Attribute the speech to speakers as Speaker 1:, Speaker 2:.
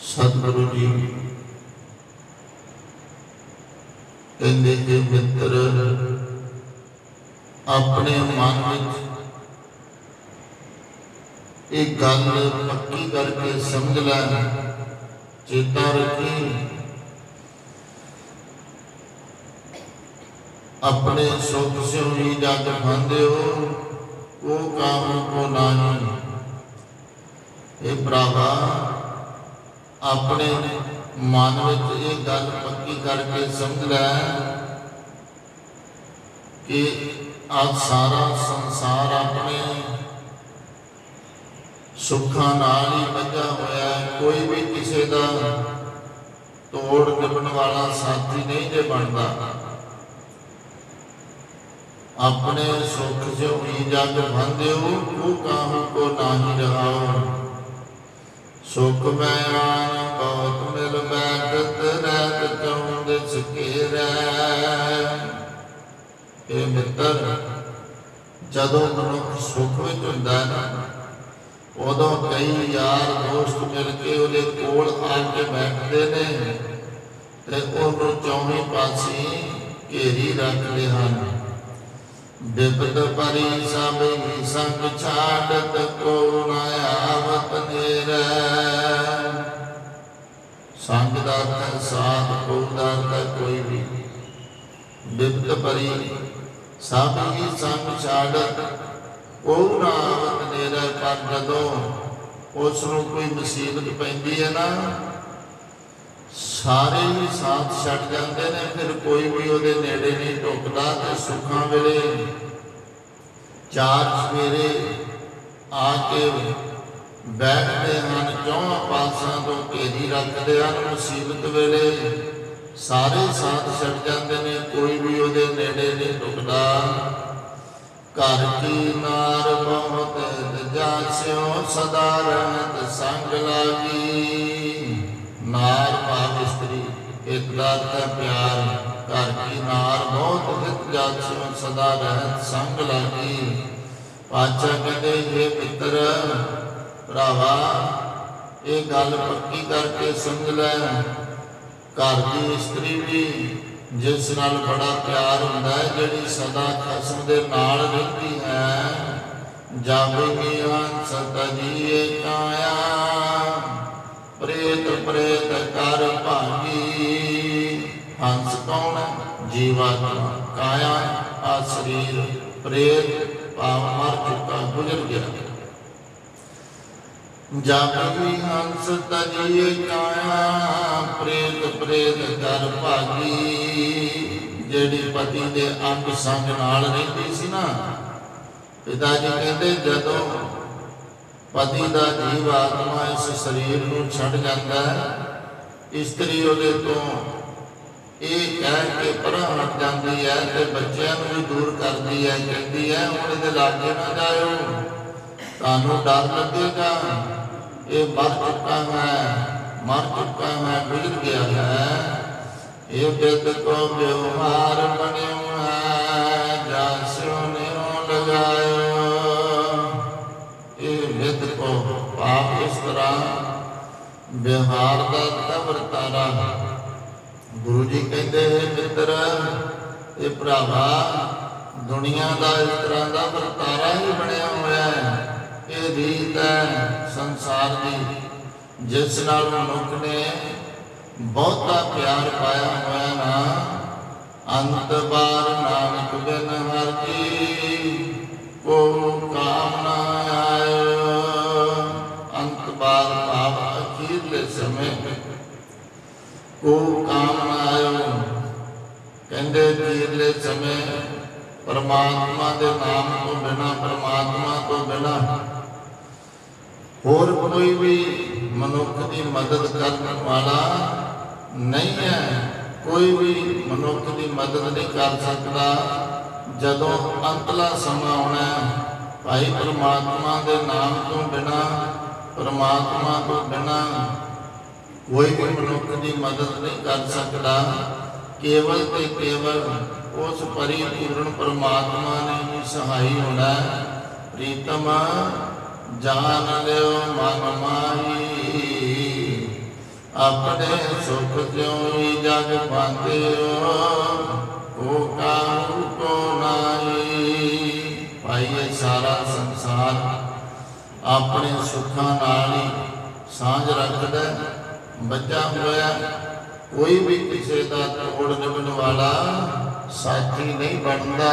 Speaker 1: ਸਤਿਗੁਰੂ ਜੀ, ਕਹਿੰਦੇ ਕਿ ਮਿੱਤਰ, ਆਪਣੇ ਮਨ ਵਿੱਚ ਇਹ ਗੱਲ ਪੱਕੀ ਕਰਕੇ ਸਮਝ ਲੈ। ਚੇਤਾ ਰੱਖੀ। ਆਪਣੇ ਸੁਖ ਸਿਉ ਹੀ ਜਗ ਖਾਂਦੇ ਹੋ ਉਹ ਕਾਮ ਕੋ ਨਾਹੀ? ਇਹ ਭਰਾਵਾ, ਆਪਣੇ ਮਨ ਵਿੱਚ ਇਹ ਗੱਲ ਪੱਕੀ ਕਰਕੇ ਸਮਝ ਲੈ ਕਿ ਆ ਸਾਰਾ ਸੰਸਾਰ ਆਪਣੇ ਸੁੱਖਾਂ ਨਾਲ ਹੀ ਬੱਝਾ ਹੋਇਆ ਹੈ। ਕੋਈ ਵੀ ਕਿਸੇ ਦਾ ਤੋੜ ਨਿਭਣ ਵਾਲਾ ਸਾਥੀ ਨਹੀਂ ਜੇ ਬਣਦਾ। ਆਪਣੇ ਸੁਖ ਜੋ ਜਗ ਬੰਦਿਓ ਕੋ ਕਾਹੂ ਕੋ ਨਾਹੀ ਰਹਾਓ ਸੁਖ ਮੈਂ ਆਨ ਬਹੁਤ ਮਿਲ ਬੈਠਤ ਰਹਿਤ ਚੌਂਦ ਸਕੇਰੈ ਇਹ ਮਿੱਤਰ, ਜਦੋਂ ਮਨੁੱਖ ਸੁਖ ਵਿੱਚ ਹੁੰਦਾ ਨਾ, ਉਦੋਂ ਕਈ ਯਾਰ ਦੋਸਤ ਮਿਲ ਕੇ ਉਹਦੇ ਕੋਲ ਆ ਕੇ ਬੈਠਦੇ ਨੇ ਤੇ ਉਹਨੂੰ ਚੌਵੀਂ ਪਾਸੇ ਘੇਰੀ ਰੱਖਦੇ ਹਨ। ਬਿਪਤ ਪਰੀ ਸਭ ਸੰਗ ਛਾੜਤ ਕੋ ਨ ਆਵਤ ਨੇਰੈ। ਸੰਗ ਦਾ ਅਰਥ ਕੋ ਦਾ ਕੋਈ ਵੀ। ਬਿਪਤ ਪਰੀ ਸਭ ਹੀ ਸੰਗ ਛਾੜਤ ਕੋ ਨਾ ਆਵਤ ਨੇਰੈ। ਪਰ ਜਦੋਂ ਉਸ ਨੂੰ ਕੋਈ ਮੁਸੀਬਤ ਪੈਂਦੀ ਹੈ ਨਾ ਸਾਰੇ ਹੀ ਸਾਥ ਛੱਡ ਜਾਂਦੇ ਨੇ, ਫਿਰ ਕੋਈ ਵੀ ਉਹਦੇ ਨੇੜੇ ਨਹੀਂ ਢੁਕਦਾ ਤੇ ਸੁੱਖਾਂ ਵੇਲੇ ਚਾਰ ਸਵੇਰੇ ਆ ਕੇ ਬੈਠਦੇ ਹਨ, ਚੌਹਾਂ ਪਾਸਾਂ ਤੋਂ ਘੇਰੀ ਰੱਖਦੇ ਹਨ ਮੁਸੀਬਤ ਵੇਲੇ। ਸਾਰੇ ਸਾਥ ਛੱਡ ਜਾਂਦੇ ਨੇ, ਕੋਈ ਵੀ ਉਹਦੇ ਨੇੜੇ ਨਹੀਂ ਢੁਕਦਾ ਘਰ ਕੀ ਨਾਰ ਬਹੁਤ ਜਾਸਿਓ ਸਦਾ ਰਹਿਤ ਸੰਗ ਲਾਗੀ। ਨਾਰ ਭਾਵ ਇਸਤਰੀ ਪਿਆਰ, ਘਰ ਕੀ ਨਾਰ, ਬਹੁਤ ਹਿਤ ਜਾਸਿਓ ਸਦਾ ਰਹਿਤ, ਸੰਗ ਲਾਗੀ। ਪਾਚਾ ਕਹਿੰਦੇ ਇਹ ਮਿੱਤਰ ਭਰਾਵਾ, ਇਹ ਗੱਲ ਪੱਕੀ ਕਰਕੇ ਸਮਝ ਲੈ। ਘਰ ਦੀ ਇਸਤਰੀ ਵੀ ਜਿਸ ਨਾਲ ਬੜਾ ਪਿਆਰ ਹੁੰਦਾ ਹੈ, ਜਿਹੜੀ ਸਦਾ ਖਸਮ ਦੇ ਨਾਲ ਰਹਿੰਦੀ ਹੈ। ਜਾਵੇਗੀ ਹੰਸ ਤਜੀਏ ਕਾਇਆ। ਪ੍ਰੇਤ ਪ੍ਰੇਤ ਕਰ ਹੰਸ ਕੌਣ ਹੈ? ਜੀਵਾਤਮਾ। ਕਾਇਆ ਆ ਸਰੀਰ। ਪ੍ਰੇਤ। ਭਾਵ ਮਰ ਚੁੱਕਾ, ਗੁਜ਼ਰ ਗਿਆ। ਜਾਪੀ ਹੰਸ ਤਜੀਏ ਕਾਇਆ, ਪ੍ਰੇਤ ਪ੍ਰੇਤ ਕਰ ਭਾਗੀ। ਜਿਹੜੀ ਪਤੀ ਦੇ ਅੰਗ ਸੰਗ ਨਾਲ ਰਹਿੰਦੀ ਸੀ ਨਾ, ਪਿਤਾ ਜੀ ਕਹਿੰਦੇ ਜਦੋਂ ਪਤੀ ਦਾ ਜੀਵ ਆਤਮਾ ਇਸ ਸਰੀਰ ਨੂੰ ਛੱਡ ਜਾਂਦਾ ਹੈ, ਇਸਤਰੀ ਉਹਦੇ ਤੋਂ ਇਹ ਕਹਿ ਕੇ ਪਰਾਂ ਹਟ ਜਾਂਦੀ ਹੈ ਤੇ ਬੱਚਿਆਂ ਨੂੰ ਵੀ ਦੂਰ ਕਰਦੀ ਹੈ, ਕਹਿੰਦੀ ਹੈ, ਹੁਣ ਇਹਦੇ ਲਾਗੇ ਨਾ ਜਾਇਓ। ਤੁਹਾਨੂੰ ਡਰ ਲੱਗੇਗਾ। ਇਹ ਮਰ ਚੁੱਕਾ ਹੈ ਮਰ ਚੁੱਕਾ ਹੈ ਗੁਜ਼ਰ ਗਿਆ ਹੈ। ਇਹ ਬਿਦ ਕੋ ਵਿਵਹਾਰ ਬਣਿਓ ਹੈ ਜਾਸਿਓ ਨਿਉ ਲਗਾਇਓ। ਇਹ ਬਿਦ ਕੋ ਪਾਪ ਇਸ ਤਰ੍ਹਾਂ ਵਿਵਹਾਰ ਦਾ ਤਵਰਤਾਰਾ ਗੁਰੂ ਜੀ ਕਹਿੰਦੇ ਹੈ ਮਿੱਤਰ, ਇਹ ਭਰਾਵਾ, ਦੁਨੀਆ ਦਾ ਇਸ ਤਰ੍ਹਾਂ ਦਾ ਵਰਤਾਰਾ ਹੀ ਬਣਿਆ ਹੋਇਆ ਹੈ। ਇਹ ਰੀਤ ਹੈ ਸੰਸਾਰ ਦੀ, ਜਿਸ ਨਾਲ ਮਨੁੱਖ ਨੇ ਬਹੁਤਾ ਪਿਆਰ ਪਾਇਆ ਹੋਇਆ ਨਾ। ਅੰਤ ਬਾਰ ਨਾਨਕ ਬਿਨ ਹਰ ਕੀ ਕੋ ਕਾਮ ਆਇਓ ਅੰਤ ਬਾਰ ਭਾਵ ਅਖੀਰਲੇ ਸਮੇਂ ਕੋ ਕਾਮ ਨਾ ਆਇਓ ਕਹਿੰਦੇ ਸਮੇਂ ਪਰਮਾਤਮਾ ਦੇ ਨਾਮ ਤੋਂ ਬਿਨਾ, ਪਰਮਾਤਮਾ ਤੋਂ ਬਿਨਾ ਹੋਰ ਕੋਈ ਵੀ ਮਨੁੱਖ ਦੀ ਮਦਦ ਕਰਨ ਵਾਲਾ ਨਹੀਂ ਹੈ। ਕੋਈ ਵੀ ਮਨੁੱਖ ਦੀ ਮਦਦ ਨਹੀਂ ਕਰ ਸਕਦਾ। ਜਦੋਂ ਅੰਤਲਾ ਸਮਾਂ ਆਉਣਾ ਭਾਈ ਪਰਮਾਤਮਾ ਦੇ ਨਾਮ ਤੋਂ ਬਿਨਾ, ਪਰਮਾਤਮਾ ਤੋਂ ਬਿਨਾ ਕੋਈ ਵੀ ਮਨੁੱਖ ਦੀ ਮਦਦ ਨਹੀਂ ਕਰ ਸਕਦਾ। ਕੇਵਲ ਤੇ ਕੇਵਲ ਉਸ ਪਰਿਪੂਰਨ ਪਰਮਾਤਮਾ ਨੇ ਹੀ ਸਹਾਈ ਹੋਣਾ ਪ੍ਰੀਤਮ ਜਾਣ ਲਿਓ ਮਨ ਮਾਹੀ। ਆਪਣੇ ਸੁਖ ਜਿਉ ਹੀ ਜਗ ਪਾਉਂਦਿਓ ਕੋ ਕਾਹੂ ਕੋ ਨਾਹੀ। ਭਾਈ ਇਹ ਸਾਰਾ ਸੰਸਾਰ ਆਪਣੇ ਸੁੱਖਾਂ ਨਾਲ ਹੀ ਸਾਂਝ ਰੱਖਦਾ ਹੈ, ਹੋਇਆ ਕੋਈ ਵੀ ਕਿਸੇ ਦਾ ਤੋੜ ਨਿਭਣ ਵਾਲਾ ਸਾਥੀ ਨਹੀਂ ਬਣਦਾ।